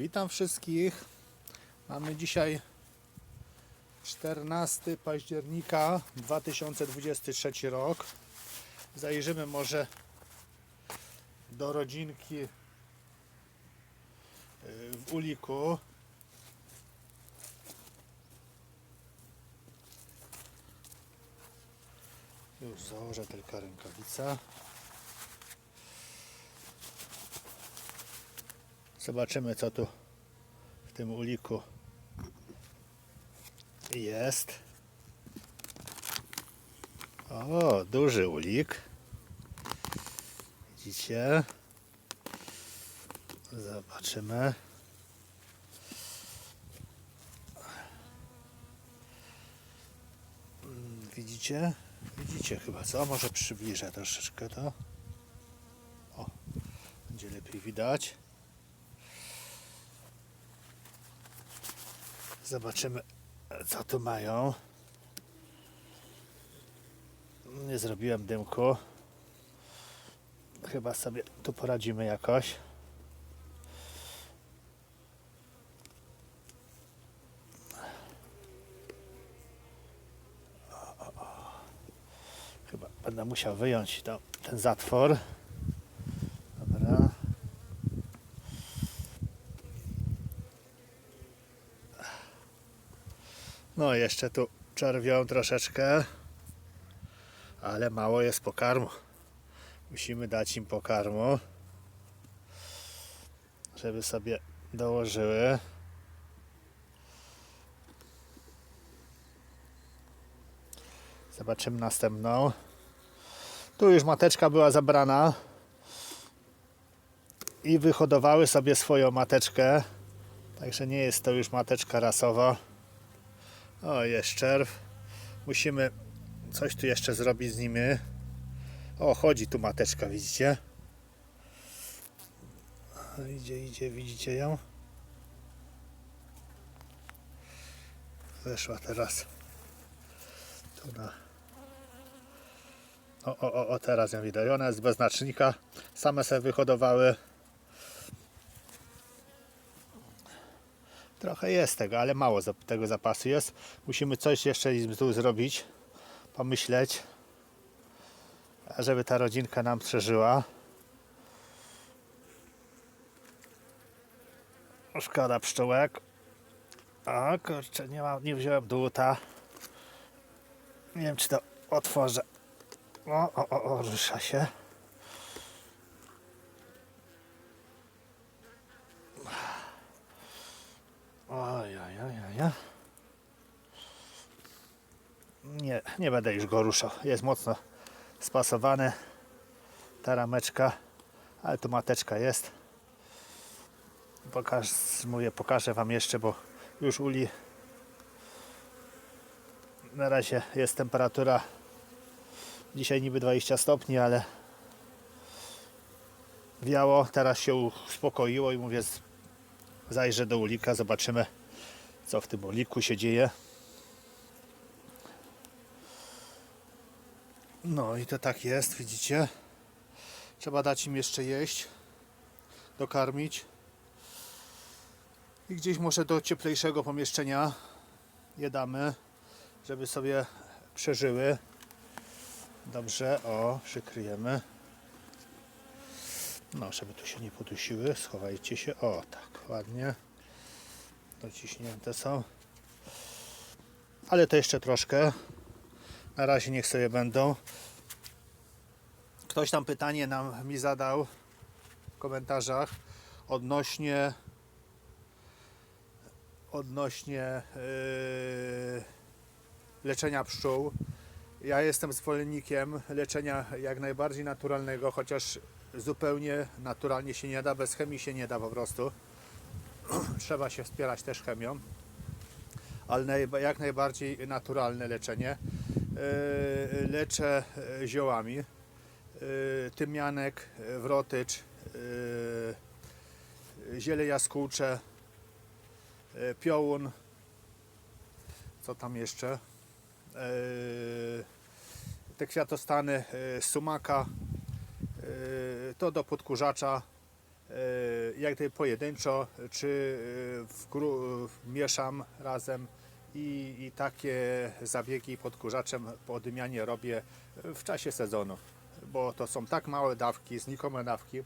Witam wszystkich. Mamy dzisiaj 14 października 2023 rok. Zajrzymy może do rodzinki y, w Uliku. Już założę tylko rękawica. Zobaczymy co tu w tym uliku jest. O, duży ulik. Widzicie? Zobaczymy. Widzicie? Widzicie chyba, co? Może przybliżę troszeczkę to. O, będzie lepiej widać. Zobaczymy, co tu mają. Nie zrobiłem dymku. Chyba sobie tu poradzimy jakoś. Chyba będę musiał wyjąć to, ten zatwór. Dobra. No jeszcze tu czerwią troszeczkę, ale mało jest pokarmu. Musimy dać im pokarmu, żeby sobie dołożyły. Zobaczymy następną. Tu już mateczka była zabrana i wyhodowały sobie swoją mateczkę. Także nie jest to już mateczka rasowa. O, jest czerw. Musimy coś tu jeszcze zrobić z nimi. O, chodzi tu mateczka, widzicie? Idzie, idzie, widzicie ją? Weszła teraz tu na... O, o, o, teraz ją widać. Ona jest bez znacznika. Same sobie wyhodowały. Trochę jest tego, ale mało tego zapasu jest. Musimy coś jeszcze tu zrobić, pomyśleć, żeby ta rodzinka nam przeżyła. Szkoda pszczółek. O kurczę, nie, mam, nie wziąłem dłuta. Nie wiem, czy to otworzę. O, o, o, o rusza się. Nie, będę już go ruszał. Jest mocno spasowany. Ta rameczka, ale tu mateczka jest. Pokaż, mówię, pokażę Wam jeszcze, bo już uli. Na razie jest temperatura dzisiaj niby 20 stopni, ale wiało. Teraz się uspokoiło i mówię, zajrzę do ulika, zobaczymy co w tym uliku się dzieje. No i to tak jest, widzicie. Trzeba dać im jeszcze jeść, dokarmić. I gdzieś może do cieplejszego pomieszczenia je damy, żeby sobie przeżyły. Dobrze, o, przykryjemy. No, żeby tu się nie podusiły, schowajcie się. O, tak, ładnie. Dociśnięte są. Ale to jeszcze troszkę. Na razie niech sobie będą. Ktoś tam pytanie nam mi zadał w komentarzach odnośnie odnośnie yy, leczenia pszczół. Ja jestem zwolennikiem leczenia jak najbardziej naturalnego, chociaż zupełnie naturalnie się nie da, bez chemii się nie da po prostu. Trzeba się wspierać też chemią, ale jak najbardziej naturalne leczenie. Yy, leczę yy, ziołami. Yy, tymianek, wrotycz, ziele jaskółcze, piołun. Co tam jeszcze? Te kwiatostany sumaka, to do podkurzacza e, jak gdyby pojedynczo, czy e, w mieszam razem i, i takie zabiegi podkurzaczem po odmianie robię w czasie sezonu, bo to są tak małe dawki, znikome dawki,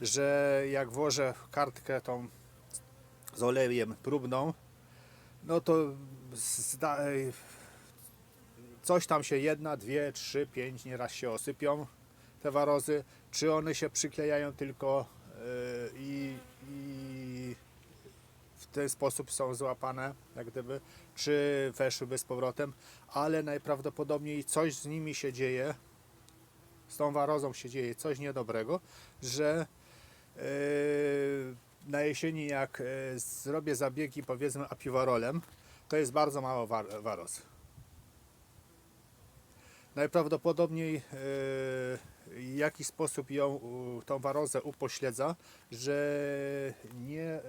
że jak włożę kartkę tą z olejem próbną, no to coś tam się jedna, dwie, trzy, pięć nieraz się osypią te warozy, czy one się przyklejają tylko yy, i, ten sposób są złapane, jak gdyby, czy weszłyby z powrotem, ale najprawdopodobniej coś z nimi się dzieje, z tą warozą się dzieje coś niedobrego, że yy, na jesieni jak yy, zrobię zabiegi powiedzmy apiwarolem, to jest bardzo mało war- waroz. Najprawdopodobniej w jakiś sposób ją, tą warozę upośledza, że nie yy,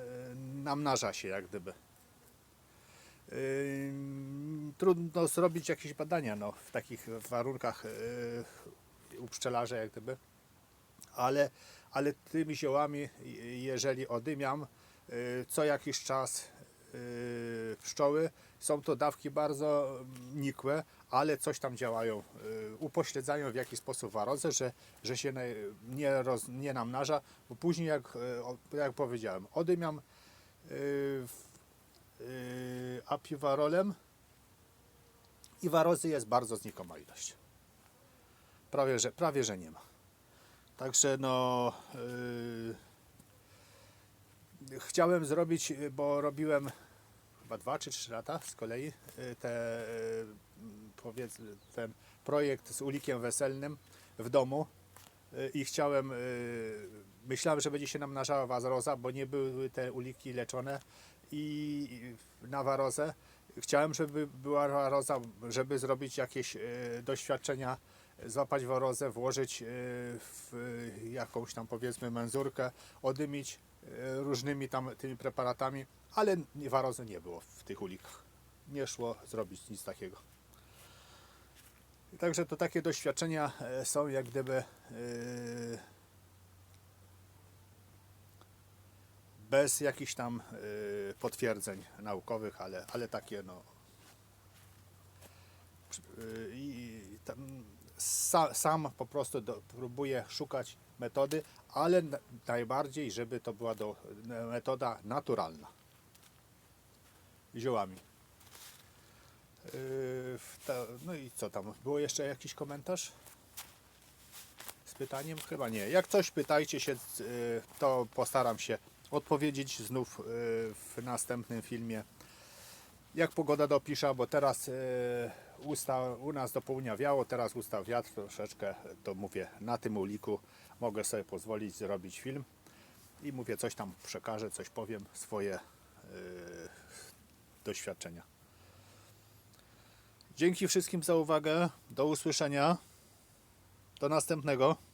namnaża się jak gdyby. Trudno zrobić jakieś badania no, w takich warunkach yy, u pszczelarza jak gdyby, ale, ale tymi ziołami, jeżeli odymiam, co jakiś czas pszczoły, są to dawki bardzo nikłe, ale coś tam działają, yy, upośledzają w jakiś sposób warozę, że, że się nie, roz, nie namnaża, bo później jak, o- jak powiedziałem, odymiam apiwarolem i warozy jest bardzo znikoma ilość. Prawie, że, prawie, że nie ma. Także no yy, chciałem zrobić, bo robiłem chyba dwa czy trzy lata z kolei yy, te, yy, powiedzmy, ten projekt z ulikiem weselnym w domu yy, i chciałem, myślałem, że będzie się namnażała waroza, bo nie były te uliki leczone i na warozę. Chciałem, żeby była waroza, żeby zrobić jakieś doświadczenia, złapać warozę, włożyć w jakąś tam powiedzmy menzurkę, odymić różnymi tam tymi preparatami, ale warozy nie było w tych ulikach. Nie szło zrobić nic takiego. Także to takie doświadczenia e, są jak gdyby e, bez jakichś tam potwierdzeń naukowych, ale, ale takie no. I tam sa, sam po prostu do, próbuję szukać metody, ale na, najbardziej, żeby to była do, metoda naturalna. Ziołami. Y, ta, no i co tam? Było jeszcze jakiś komentarz? Z pytaniem? Chyba nie. Jak coś pytajcie się, y, to postaram się odpowiedzieć znów y, w następnym filmie. Jak pogoda dopisza, bo teraz y, usta, u nas do południa wiało, teraz ustał wiatr troszeczkę, to mówię, na tym uliku mogę sobie pozwolić zrobić film i mówię, coś tam przekażę, coś powiem, swoje y, doświadczenia. Dzięki wszystkim za uwagę, do usłyszenia, do następnego.